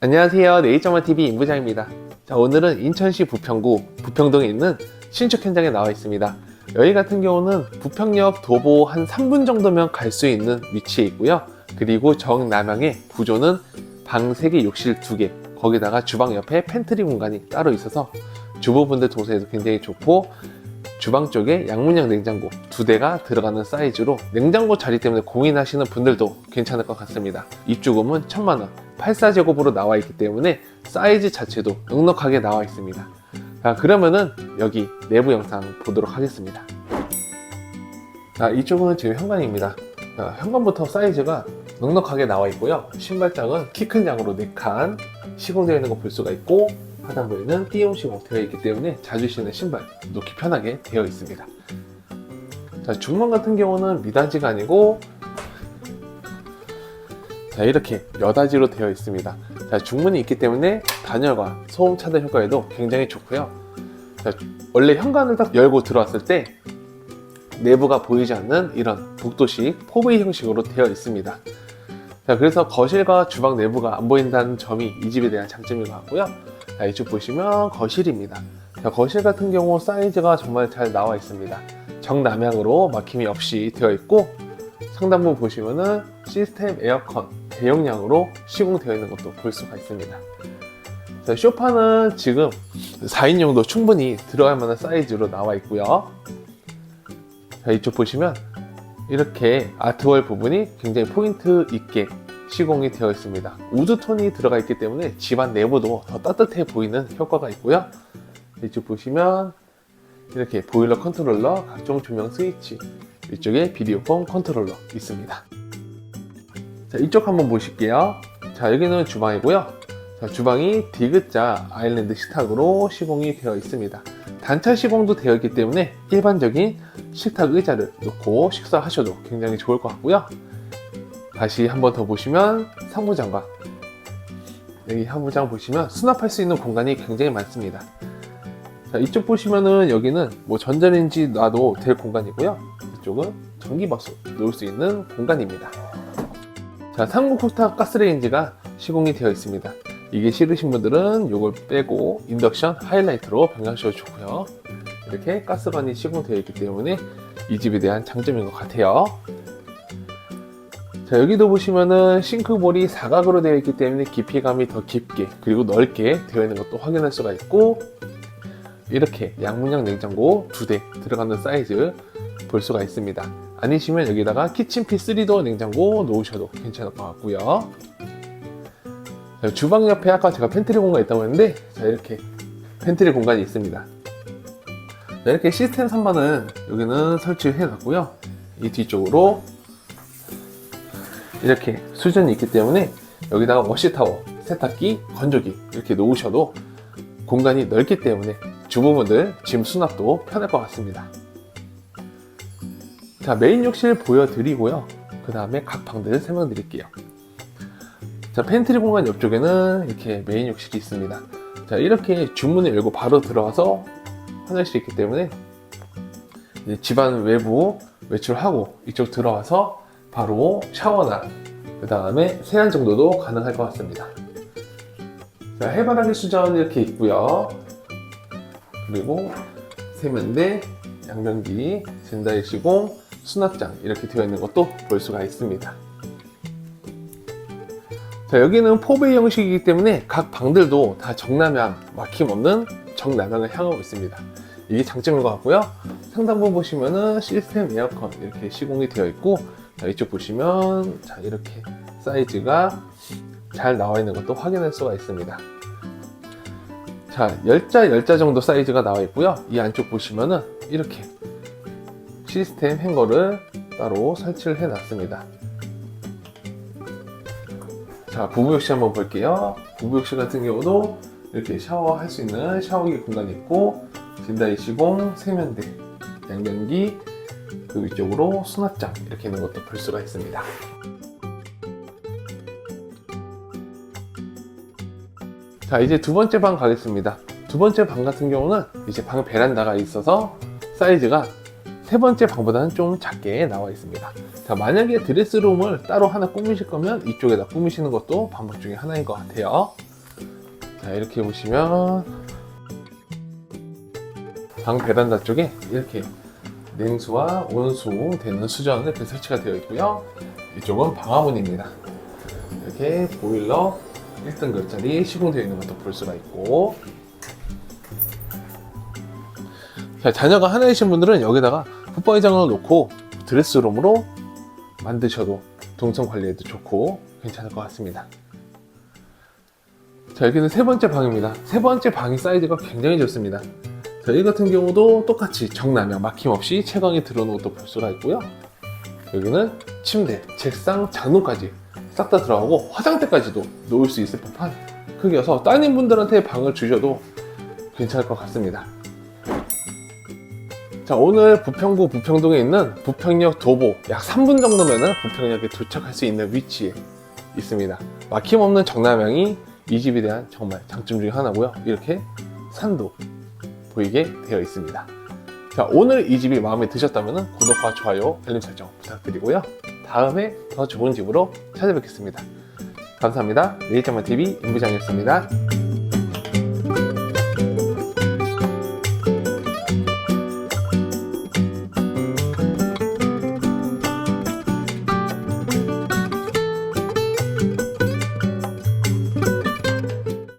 안녕하세요. 네이처마TV 임부장입니다. 자, 오늘은 인천시 부평구 부평동에 있는 신축 현장에 나와 있습니다. 여기 같은 경우는 부평역 도보 한 3분 정도면 갈 수 있는 위치에 있고요. 그리고 정남향의 구조는 방 3개, 욕실 2개, 거기다가 주방 옆에 팬트리 공간이 따로 있어서 주부분들 동선에도 굉장히 좋고 주방 쪽에 양문형 냉장고 두 대가 들어가는 사이즈로 냉장고 자리 때문에 고민하시는 분들도 괜찮을 것 같습니다. 입주금은 천만 원, 84제곱으로 나와 있기 때문에 사이즈 자체도 넉넉하게 나와 있습니다. 자, 그러면은 여기 내부 영상 보도록 하겠습니다. 자, 이쪽은 지금 현관입니다. 자, 현관부터 사이즈가 넉넉하게 나와 있고요. 신발장은 키 큰 양으로 4칸 시공되어 있는 거 볼 수가 있고 하단부에는 시공 되어 있기 때문에 자주 신는 신발 놓기 편하게 되어 있습니다. 자, 중문 같은 경우는 미닫이가 아니고 자, 이렇게 여닫이로 되어 있습니다. 자, 중문이 있기 때문에 단열과 소음 차단 효과에도 굉장히 좋고요. 자, 원래 현관을 딱 열고 들어왔을 때 내부가 보이지 않는 이런 복도식 포브이 형식으로 되어 있습니다. 자, 그래서 거실과 주방 내부가 안 보인다는 점이 이 집에 대한 장점인 것 같고요. 자, 이쪽 보시면 거실입니다. 자, 거실 같은 경우 사이즈가 정말 잘 나와 있습니다. 정남향으로 막힘이 없이 되어 있고 상단부 보시면은 시스템 에어컨 대용량으로 시공되어 있는 것도 볼 수가 있습니다. 자, 쇼파는 지금 4인용도 충분히 들어갈 만한 사이즈로 나와 있고요. 자, 이쪽 보시면 이렇게 아트월 부분이 굉장히 포인트 있게 시공이 되어 있습니다. 우드톤이 들어가 있기 때문에 집안 내부도 더 따뜻해 보이는 효과가 있고요. 이쪽 보시면 이렇게 보일러 컨트롤러, 각종 조명 스위치, 이쪽에 비디오폰 컨트롤러 있습니다. 자, 이쪽 한번 보실게요. 자, 여기는 주방이고요. 자, 주방이 디귿자 아일랜드 식탁으로 시공이 되어 있습니다. 단차 시공도 되어 있기 때문에 일반적인 식탁 의자를 놓고 식사하셔도 굉장히 좋을 것 같고요. 다시 한 번 더 보시면 상부장과 여기 상부장 보시면 수납할 수 있는 공간이 굉장히 많습니다. 자, 이쪽 보시면은 여기는 뭐 전자레인지 놔도 될 공간이고요. 이쪽은 전기밥솥 놓을 수 있는 공간입니다. 자, 삼국쿠스타 가스레인지가 시공이 되어 있습니다. 이게 싫으신 분들은 이걸 빼고 인덕션 하이라이트로 변경하셔도 좋고요. 이렇게 가스관이 시공되어 있기 때문에 이 집에 대한 장점인 것 같아요. 자, 여기도 보시면은 싱크볼이 사각으로 되어 있기 때문에 깊이감이 더 깊게 그리고 넓게 되어 있는 것도 확인할 수가 있고 이렇게 양문형 냉장고 두 대 들어가는 사이즈 볼 수가 있습니다. 아니시면 여기다가 키친피 3도어 냉장고 놓으셔도 괜찮을 것 같고요. 자, 주방 옆에 아까 제가 팬트리 공간 있다고 했는데 자, 이렇게 팬트리 공간이 있습니다. 자, 이렇게 시스템 선반은 여기는 설치해 놨고요. 이 뒤쪽으로 이렇게 수전이 있기 때문에 여기다가 워시타워, 세탁기, 건조기 이렇게 놓으셔도 공간이 넓기 때문에 주부분들 짐 수납도 편할 것 같습니다. 자, 메인 욕실 보여드리고요. 그 다음에 각 방들 설명드릴게요. 자, 팬트리 공간 옆쪽에는 이렇게 메인 욕실이 있습니다. 자, 이렇게 주문을 열고 바로 들어가서 화장실이 있기 때문에 집안 외부 외출하고 이쪽 들어와서 바로 샤워나 그 다음에 세안 정도도 가능할 것 같습니다. 자, 해바라기 수전 이렇게 있고요. 그리고 세면대, 양변기, 젠다일 시공, 수납장 이렇게 되어 있는 것도 볼 수가 있습니다. 자, 여기는 포베이 형식이기 때문에 각 방들도 다 정남향, 막힘없는 정남향을 향하고 있습니다. 이게 장점인 것 같고요. 상단부 보시면은 시스템 에어컨 이렇게 시공이 되어 있고, 자, 이쪽 보시면 자, 이렇게 사이즈가 잘 나와 있는 것도 확인할 수가 있습니다. 자, 10자, 10자 정도 사이즈가 나와 있고요. 이 안쪽 보시면은 이렇게 시스템 행거를 따로 설치를 해 놨습니다. 자, 부부 욕실 한번 볼게요. 부부 욕실 같은 경우도 이렇게 샤워할 수 있는 샤워기 공간이 있고, 진다이 시공, 세면대, 양변기, 그 위쪽으로 수납장 이렇게 있는 것도 볼 수가 있습니다. 자 이제 두 번째 방 가겠습니다. 두 번째 방 같은 경우는 이제 방 베란다가 있어서 사이즈가 세 번째 방보다는 좀 작게 나와 있습니다. 자 만약에 드레스룸을 따로 하나 꾸미실 거면 이쪽에다 꾸미시는 것도 방법 중에 하나인 것 같아요. 자 이렇게 보시면 방 베란다 쪽에 이렇게 냉수와 온수 되는 수전 이렇게 설치가 되어 있고요. 이쪽은 방화문입니다. 이렇게 보일러 1등급짜리 시공되어 있는 것도 볼 수가 있고 자, 자녀가 하나이신 분들은 여기다가 붙박이장을 놓고 드레스룸으로 만드셔도 동선 관리에도 좋고 괜찮을 것 같습니다. 자, 여기는 세 번째 방입니다. 세 번째 방이 사이즈가 굉장히 좋습니다. 저희 같은 경우도 똑같이 정남향 막힘없이 채광이 들어오는 것도 볼 수가 있고요. 여기는 침대, 책상, 장롱까지 싹 다 들어가고 화장대까지도 놓을 수 있을 법한 크기여서 따님분들한테 방을 주셔도 괜찮을 것 같습니다. 자 오늘 부평구 부평동에 있는 부평역 도보 약 3분 정도면은 부평역에 도착할 수 있는 위치에 있습니다. 막힘없는 정남향이 이 집에 대한 정말 장점 중에 하나고요. 이렇게 산도 보이게 되어 있습니다. 자 오늘 이 집이 마음에 드셨다면 구독과 좋아요, 알림 설정 부탁드리고요. 다음에 더 좋은 집으로 찾아뵙겠습니다. 감사합니다. 내일장만TV 임부장이었습니다.